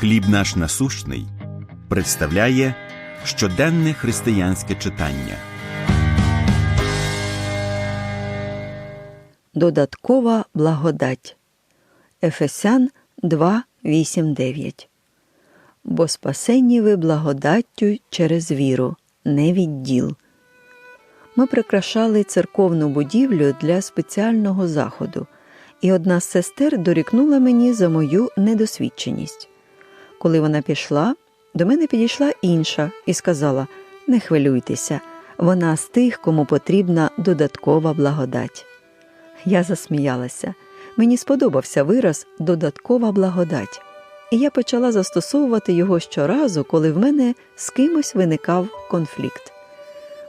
Хліб наш насущний представляє щоденне християнське читання. Додаткова благодать. Ефесян 2, 8, 9. Бо спасенні ви благодаттю через віру, не від діл. Ми прикрашали церковну будівлю для спеціального заходу, і одна з сестер дорікнула мені за мою недосвідченість. Коли вона пішла, до мене підійшла інша і сказала: Не хвилюйтеся, вона з тих, кому потрібна додаткова благодать. Я засміялася. Мені сподобався вираз додаткова благодать, і я почала застосовувати його щоразу, коли в мене з кимось виникав конфлікт.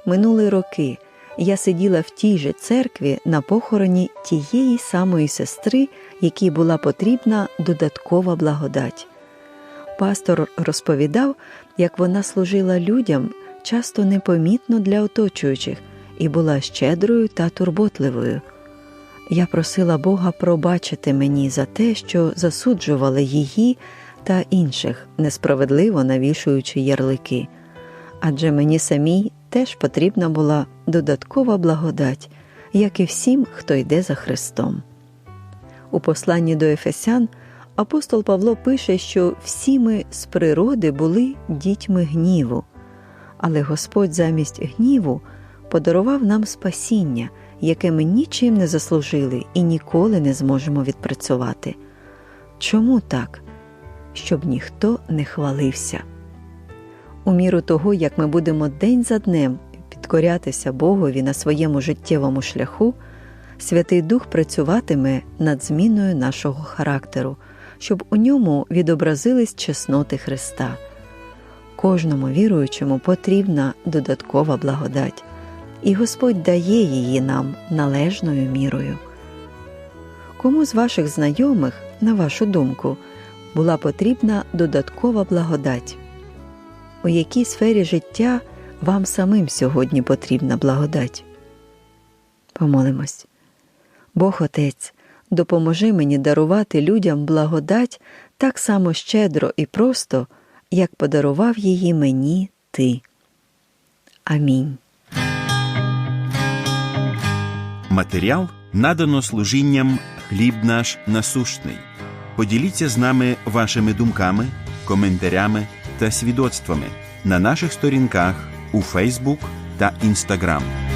Минули роки я сиділа в тій же церкві на похороні тієї самої сестри, якій була потрібна додаткова благодать. Пастор розповідав, як вона служила людям часто непомітно для оточуючих і була щедрою та турботливою. Я просила Бога пробачити мені за те, що засуджували її та інших, несправедливо навішуючи ярлики. Адже мені самій теж потрібна була додаткова благодать, як і всім, хто йде за Христом. У посланні до Ефесян апостол Павло пише, що всі ми з природи були дітьми гніву, але Господь замість гніву подарував нам спасіння, яке ми нічим не заслужили і ніколи не зможемо відпрацювати. Чому так? Щоб ніхто не хвалився. У міру того, як ми будемо день за днем підкорятися Богові на своєму життєвому шляху, Святий Дух працюватиме над зміною нашого характеру, щоб у ньому відобразились чесноти Христа. Кожному віруючому потрібна додаткова благодать, і Господь дає її нам належною мірою. Кому з ваших знайомих, на вашу думку, була потрібна додаткова благодать? У якій сфері життя вам самим сьогодні потрібна благодать? Помолимось. Бог Отець, допоможи мені дарувати людям благодать так само щедро і просто, як подарував її мені Ти. Амінь. Матеріал надано служінням хліб наш насущний. Поділіться з нами вашими думками, коментарями та свідоцтвами на наших сторінках у Фейсбук та Інстаграм.